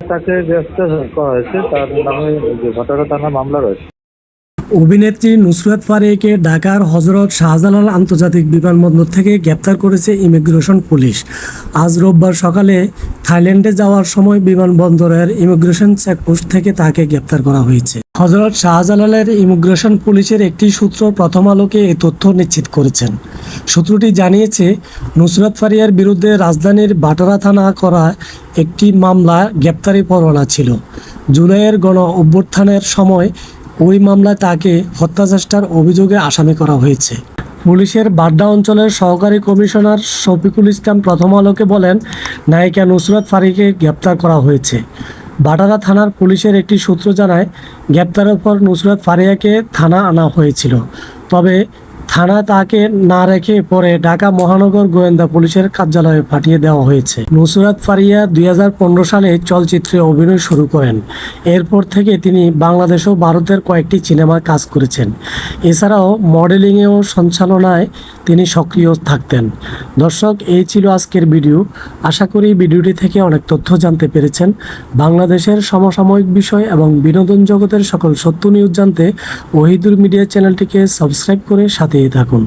তাকে গ্রেফতার করা হয়েছে, তার নামে ঘটনা থানা মামলা রয়েছে। অভিনেত্রী নুসরাত ফারিয়াকে ঢাকার হজরত শাহজালাল আন্তর্জাতিক বিমানবন্দর থেকে গ্রেপ্তার করেছে ইমিগ্রেশন পুলিশ। আজ রোববার সকালে থাইল্যান্ডে যাওয়ার সময় বিমানবন্দরের ইমিগ্রেশন চেকপোস্ট থেকে তাকে গ্রেপ্তার করা হয়েছে। হজরত শাহজালালের ইমিগ্রেশন পুলিশের একটি সূত্র প্রথম আলোকে এই তথ্য নিশ্চিত করেছেন। সূত্রটি জানিয়েছে, নুসরাত ফারিয়ার বিরুদ্ধে রাজধানীর বাটারা থানা করা একটি মামলা গ্রেপ্তারি পরোয়ানা ছিল। জুলাইয়ের গণ অভ্যুত্থানের সময় ওই মামলায় তাকে হত্যাচেষ্টার অভিযোগে আসামি করা হয়েছে। পুলিশের বাড্ডা অঞ্চলের সহকারী কমিশনার শফিকুল ইসলাম প্রথম আলোকে বলেন, নায়িকা নুসরাত ফারিকে গ্রেপ্তার করা হয়েছে। বাটারা থানার পুলিশের একটি সূত্র জানায়, গ্রেপ্তারের পর নুসরাত ফারিয়াকে থানা আনা হয়েছিল। তবে থানা তাকে না রেখে পরে ঢাকা মহানগর গোয়েন্দা পুলিশের কার্যালয়ে পাঠিয়ে দেওয়া হয়েছে। নুসরাত ফারিয়া দু হাজার পনেরো সালে চলচ্চিত্রে অভিনয় শুরু করেন। এরপর থেকে তিনি বাংলাদেশ ও ভারতের কয়েকটি সিনেমার কাজ করেছেন। এছাড়াও মডেলিংয়ে ও সঞ্চালনায় তিনি সক্রিয় থাকতেন। দর্শক, এই ছিল আজকের ভিডিও। আশা করি ভিডিওটি থেকে অনেক তথ্য জানতে পেরেছেন। বাংলাদেশের সমসাময়িক বিষয় এবং বিনোদন জগতের সকল সত্য নিউজ জানতে ওহিদুর মিডিয়া চ্যানেলটিকে সাবস্ক্রাইব করে সাথেই থাকুন।